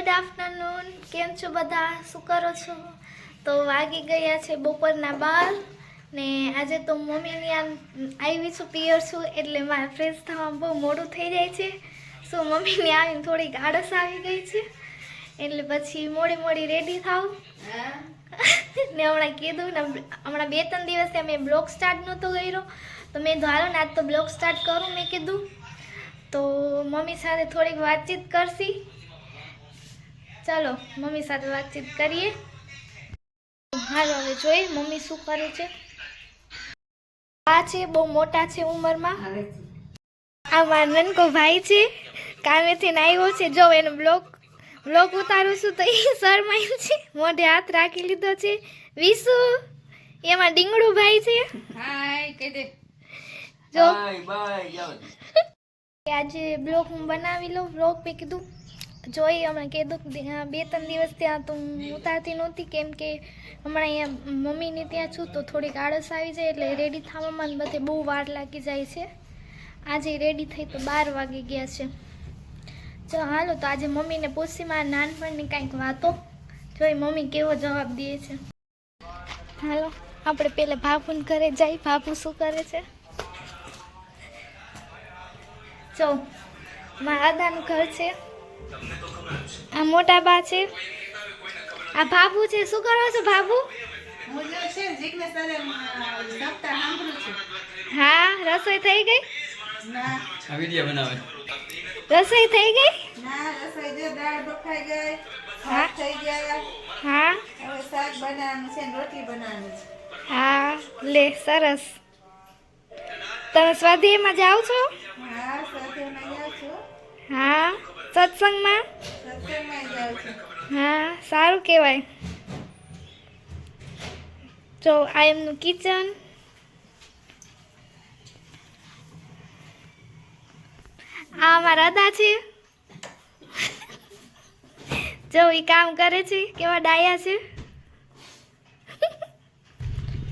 Good afternoon કેમ છો બધા? શું કરો છો? તો વાગી ગયા છે બપોરના બાર ને આજે તો મમ્મીની આમ આવી છું, પિયર છું, એટલે મારે ફ્રેશ થવામાં બહુ મોડું થઈ જાય છે. શું મમ્મીને આવીને થોડીક આળસ આવી ગઈ છે. એટલે પછી મોડી મોડી રેડી થાવ. ને હમણાં કીધું ને હમણાં બે ત્રણ દિવસથી અમે બ્લોગ સ્ટાર્ટ નહોતો કર્યો. તો મેં ધારો ને આજ તો બ્લોગ સ્ટાર્ટ કરું. મેં કીધું. તો મમ્મી સાથે થોડીક વાતચીત કરશી. ચાલો મમ્મી સાથે વાતચીત કરીએ. હાલો હવે જોઈએ મમ્મી શું કરે છે. આ છે બહુ મોટા છે ઉંમરમાં. આ મારો નનકો ભાઈ છે કામેથી આવ્યો છે. જો એનો બ્લોક બ્લોગ ઉતારું છું તો એ શરમાયું છે. મોઢે હાથ રાખી લીધો છે. વિસુ એમાં ડીંગડું ભાઈ છે. હાય કહી દે. જો. બાય બાય આજે બ્લોક હું બનાવી લઉં બ્લોક મેં કીધું જોઈ હમણાં કીધું બે ત્રણ દિવસ ત્યાં તો ઉતારતી નહોતી, કેમ કે હમણાં અહીંયા મમ્મીને ત્યાં છું તો થોડીક આળસ આવી જાય એટલે રેડી થવામાં બધે બહુ વાર લાગી જાય છે. આજે રેડી થઈ તો બાર વાગી ગયા છે. જો હાલો તો આજે મમ્મીને પૂછી મારા નાનપણની કાંઈક વાતો. જોઈ મમ્મી કેવો જવાબ દે છે. હાલો, આપણે પહેલાં ભાભુને ઘરે જઈ ભાભુ શું કરે છે? જો, મારા દાદાનું ઘર છે. આ મોટા બા છે. આ ભાભુ છે. શું કરો છો ભાભુ? હું રસોઈ થઈ ગઈ? રસોઈ થઈ ગઈ? ના રસોઈ જો દાળ બફાઈ ગઈ હા. ભાત થઈ ગયા. હા. હવે શાક બનાવવાનું છે ને રોટલી બનાવવાની છે. હા લે સરસ. તમે સ્વાધ્યાયમાં જાઓ છો હા સત્સંગમાં જાઉં છું હા? સત્સંગમાં? હા, સારું કહેવાય. જો, આ એમનું કિચન. આ અમારા દાદા છે. જો એ કામ કરે છે. કેવા ડાયા છે.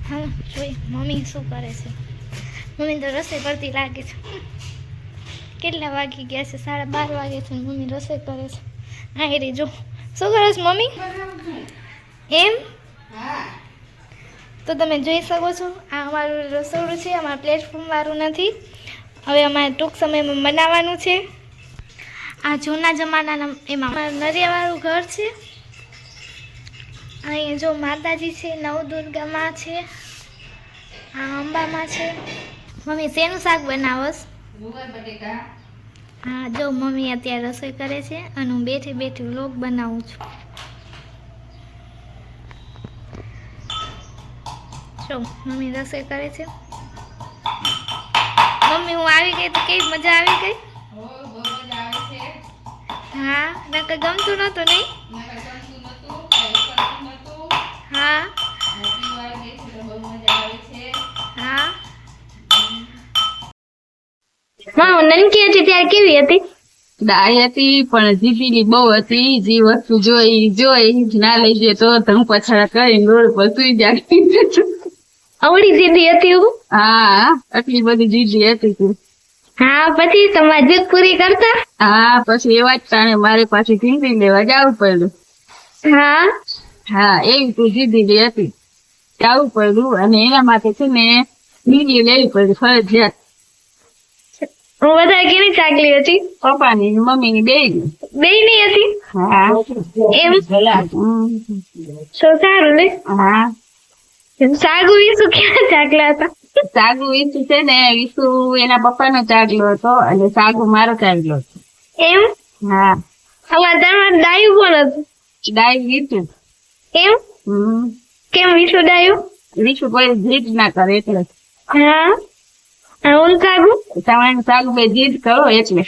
હા, જોઈ, મમ્મી શું કરે છે. મમ્મી તો રસોઈ કરતી લાગે છે. કેટલા વાગી ગયા છે? સાડા બાર વાગે છે મમ્મી રસોઈ કરે છે. હા રે, જો. શું કરે છે મમ્મી? એમ? તો તમે જોઈ શકો છો, આ અમારું રસોડું છે, અમારા પ્લેટફોર્મ વાળું નથી. હવે અમારે ટૂંક સમયમાં બનાવવાનું છે. આ જૂના જમાનાના એમાં અમારું નરિયાવાળું ઘર છે. અહીંયા જો માતાજી છે નવદુર્ગામાં છે, આ અંબામાં છે. મમ્મી શેનું શાક બનાવસ ગુવાર હા જો મમ્મી અત્યારે રસોઈ કરે છે અને હું બેઠી બેઠી વ્લોગ બનાવું છું. જો મમ્મી રસોઈ કરે છે. મમ્મી હું આવી ગઈ તો કેવી મજા આવી ગઈ? હો નકર ગમતું નહોતું નહીં નકર ગમતું નહોતું કાંઈ કરતું નહોતું હા અને પીવા ગઈ છે તો બહુ મજા આવે છે હા માં હું નનકી હતી ત્યારે કેવી હતી? ડાય હતી પણ જીદીની બહુ હતી. જે વસ્તુ જોઈ જોઈ. ના લઈ જાય તો ધમ પછાડા કરી રોડ પર સુઈ જાય અવળી જીદી હતી હું હા આટલી બધી જીદી હતી તું. હા પછી તમારી જીત પૂરી કરતા? હા પછી એવા જ તાણે મારે પાછી ભીંડી લેવા જવું પડ્યું. હા? હા એવી તું જીદી હતી જવું પડ્યું અને એના માટે છે ને બીજી લેવી પડી ફરજિયાત. હું વધારે કેવી ચાકલી હતી? પપ્પાની મમ્મીની બે બે ની હતી? હા. એમ? તો સારું ને? હા. સાગુ વિસુ ક્યાં ચાકલા હતા? સાગુ વિસુ છે ને વિસુ એના પપ્પાનો ચાગલો હતો અને સાગુ મારો ચાગલો હતો. એમ? હા. હવે ઘરમાં ડાયું કોણ હતું? ડાયું વિસુ એમ? હમ. કેમ વિસુ ડાયું? વિસુ કોઈ જીત ના કરે એટલે. હા. હું સાગુ? તમારે સાગુ બે જીદ કરો એટલે